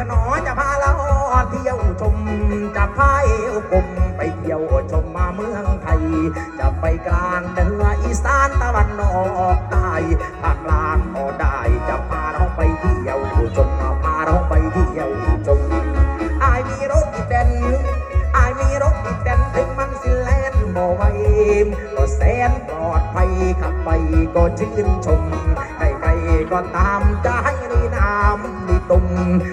เถอะหนอจะพาเราเที่ยวชมจะพาเอวกลมไปเที่ยวชมมาเมืองไทย จะไปกลางเหนืออีสานตะวันออกใต้ภาคกลางก็ได้จะพาเราไปเที่ยวชมพาเราไปเที่ยวชมอายมีรถอีแตนอายมีรถอีแตนถึงมันสิแลนบ่ไหวก็แสนปลอดภัยขับไปก็ชื่นชม ก็ตามใจในน้ำในตุ่ม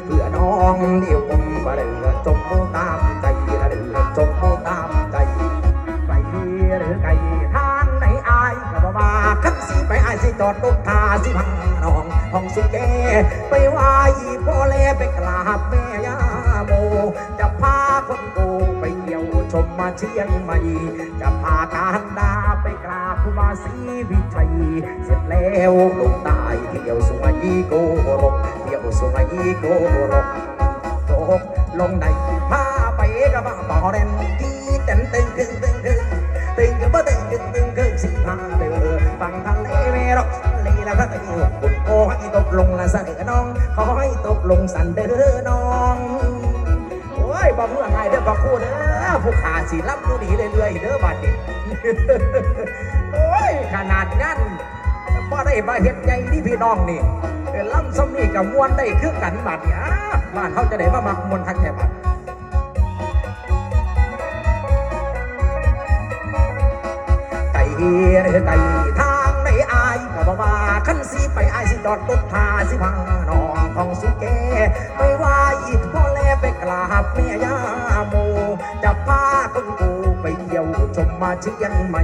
เพื่อน้องเดียวผมมาเดือจมตามใจนะเดือจมตามใจไปหรือไกลทางไหนอายก็บอกว่าคันสิไปอายสิจอดรถทาสิพังน้องห้องสุแกไปไหว้พ่อแลไปกราบแม่ย่าโมจะพาคนโก มมาเชียงใหม่จะพาการดาไปกราบครูบาศรีวิชัย เสร็จแล้วลงใต้เที่ยวสุไหงโกรกเที่ยวสุไหงโกรกโจกลงในพาไปกับบ้าต่อเรนที่เต้นตึงตึงตึงตึงตึงกับตึงตึงตึงตึงสิพาไปเออฟังทะเลไม่รอกลีแล้วก็ตึงคุณโอ้ให้ตกลงละเสนอน้องขอให้ตกลงสันเด้อน้อง บ่เมื่อไงเด้อบ่คู่เด้อผู้ขาสีรับดูดีเรื่อยๆเด้อบัดนี้โอ้ยขนาดนั้นบ่ได้มาเฮ็ดใหญ่ที่พี่น้องนี่ล่ำซ้ำนี่กับมวนได้คือกันบัดนี้บ้านเขาจะได้มามักมวนทักแค่บัดไก่หรือไก่ทางไหนอายก็บอกว่าคันสิไป อายสิจอดรถทาสิพาน้องของสุแกไปไหว้พ่อแลไปกราบแม่ย่าโม จะพาคนกูไปเที่ยวชมมาเชียงใหม่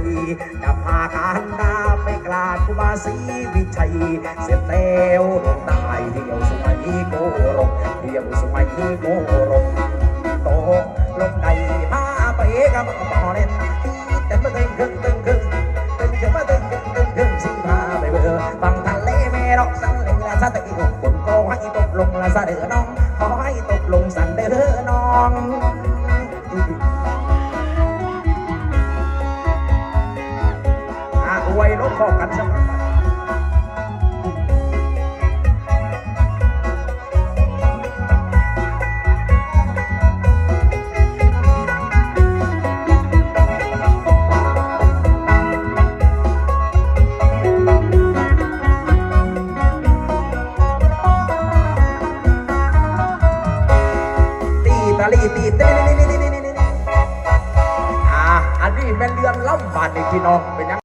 จะพาการดาไปกราบครูบาศรีวิชัย เสร็จแล้วลงได้เที่ยวสมัยโกรกเที่ยวสมัยโกรกโตลงได้พาไปกับต่อเล่ รอกสันเลยละซาตะอีกคนก็ให้ตกลงละซาเด้อน้องขอให้ตกลงสันเด้อน้องอาอวยลบบอกกันสำหรับ ตีตะลีตีเต้นนี่นี่นี่นี่นี่อ่าอันนี้เป็นเรื่องล่ำบาดในพี่น้องเป็นยัง